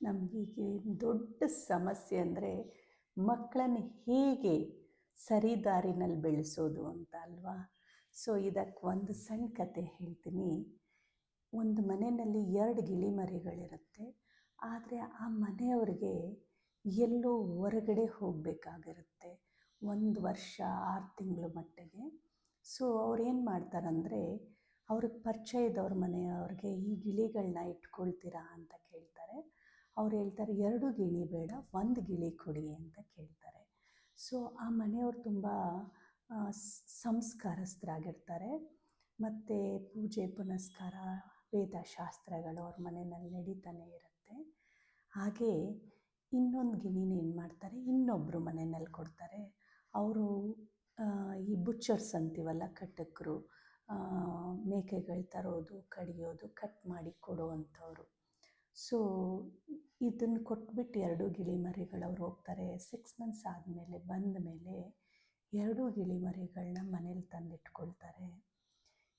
ನಮಗೀಗ ದೊಡ್ಡ ಸಮಸ್ಯೆ ಅಂದರೆ ಮಕ್ಕಳನ್ನು ಹೇಗೆ ಸರಿದಾರಿನಲ್ಲಿ ಬೆಳೆಸೋದು ಅಂತ ಅಲ್ವಾ? ಸೊ ಇದಕ್ಕೆ ಒಂದು ಸಣ್ಣ ಕತೆ ಹೇಳ್ತೀನಿ. ಒಂದು ಮನೆಯಲ್ಲಿ ಎರಡು ಗಿಳಿ ಮರಿಗಳಿರುತ್ತೆ ಆದರೆ ಆ ಮನೆಯವ್ರಿಗೆ ಎಲ್ಲೋ ಹೊರಗಡೆ ಹೋಗಬೇಕಾಗಿರುತ್ತೆ. ಒಂದು ವರ್ಷ, ಆರು ತಿಂಗಳ ಮಟ್ಟಿಗೆ. ಸೊ ಅವ್ರೇನು ಮಾಡ್ತಾರಂದರೆ, ಅವ್ರಿಗೆ ಪರಿಚಯದವ್ರ ಮನೆಯವ್ರಿಗೆ ಈ ಗಿಳಿಗಳನ್ನ ಇಟ್ಕೊಳ್ತೀರಾ ಅಂತ ಕೇಳ್ತಾರೆ ಅವ್ರು ಹೇಳ್ತಾರೆ, ಎರಡು ಗಿಳಿ ಬೇಡ, ಒಂದು ಗಿಳಿ ಕೊಡಿ ಅಂತ ಕೇಳ್ತಾರೆ. ಸೊ ಆ ಮನೆಯವ್ರು ತುಂಬ ಸಂಸ್ಕಾರಸ್ಥರಾಗಿರ್ತಾರೆ. ಮತ್ತು ಪೂಜೆ, ಪುನಸ್ಕಾರ, ವೇದಶಾಸ್ತ್ರಗಳು ಅವ್ರ ಮನೆಯಲ್ಲಿ ನಡೀತಾನೆ ಇರುತ್ತೆ. ಹಾಗೇ ಇನ್ನೊಂದು ಗಿಣಿನ ಏನು ಮಾಡ್ತಾರೆ ಇನ್ನೊಬ್ಬರು ಮನೆಯಲ್ಲಿ ಕೊಡ್ತಾರೆ. ಅವರು ಈ ಬುಚ್ಚರ್ಸ್ ಅಂತೀವಲ್ಲ ಕಟ್ಟಕರು ಮೇಕೆಗಳು ತರೋದು, ಕಡಿಯೋದು ಕಟ್ ಮಾಡಿ ಕೊಡುವಂಥವ್ರು. ಸೊ ಇದನ್ನು ಕೊಟ್ಬಿಟ್ಟು ಎರಡು ಗಿಳಿ ಮರಿಗಳು ಅವ್ರು ಹೋಗ್ತಾರೆ. ಸಿಕ್ಸ್ ಮಂತ್ಸ್ ಆದಮೇಲೆ ಬಂದ ಮೇಲೆ ಎರಡೂ ಗಿಳಿ ಮರಿಗಳನ್ನ ಮನೇಲಿ ತಂದಿಟ್ಕೊಳ್ತಾರೆ.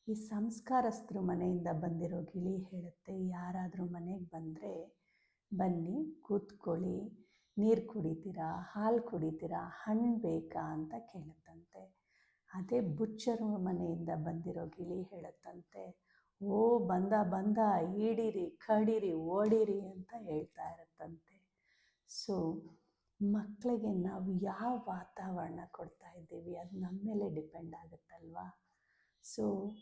ಈ ಸಂಸ್ಕಾರಸ್ಥರು ಮನೆಯಿಂದ ಬಂದಿರೋ ಗಿಳಿ ಹೇಳುತ್ತೆ, ಯಾರಾದರೂ ಮನೆಗೆ ಬಂದರೆ ಬನ್ನಿ, ಕೂತ್ಕೊಳ್ಳಿ, ನೀರು ಕುಡಿತೀರಾ, ಹಾಲು ಕುಡಿತೀರಾ, ಹಣ್ಣು ಬೇಕಾ? ಅಂತ ಕೇಳುತ್ತಂತೆ. ಅದೇ ಬುಚ್ಚರು ಮನೆಯಿಂದ ಬಂದಿರೋ ಗಿಳಿ ಹೇಳುತ್ತಂತೆ ಓ, ಬಂದ ಬಂದ, ಈಡಿರಿ, ಕಡಿರಿ, ಓಡಿರಿ ಅಂತ ಹೇಳ್ತಾ ಇರುತ್ತಂತೆ. ಸೊ ಮಕ್ಕಳಿಗೆ ನಾವು ಯಾವ ವಾತಾವರಣ ಕೊಡ್ತಾ ಇದ್ದೀವಿ ಅದು ನಮ್ಮ ಮೇಲೆ ಡಿಪೆಂಡ್ ಆಗುತ್ತಲ್ವಾ? ಸೊ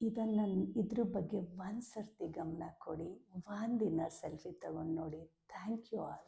ಇದನ್ನು, ಇದ್ರ ಬಗ್ಗೆ ಒಂದು ಸರ್ತಿ ಗಮನ ಕೊಡಿ ಒಂದು ದಿನ ಸೆಲ್ಫಿ ತಗೊಂಡು ನೋಡಿ. Thank you all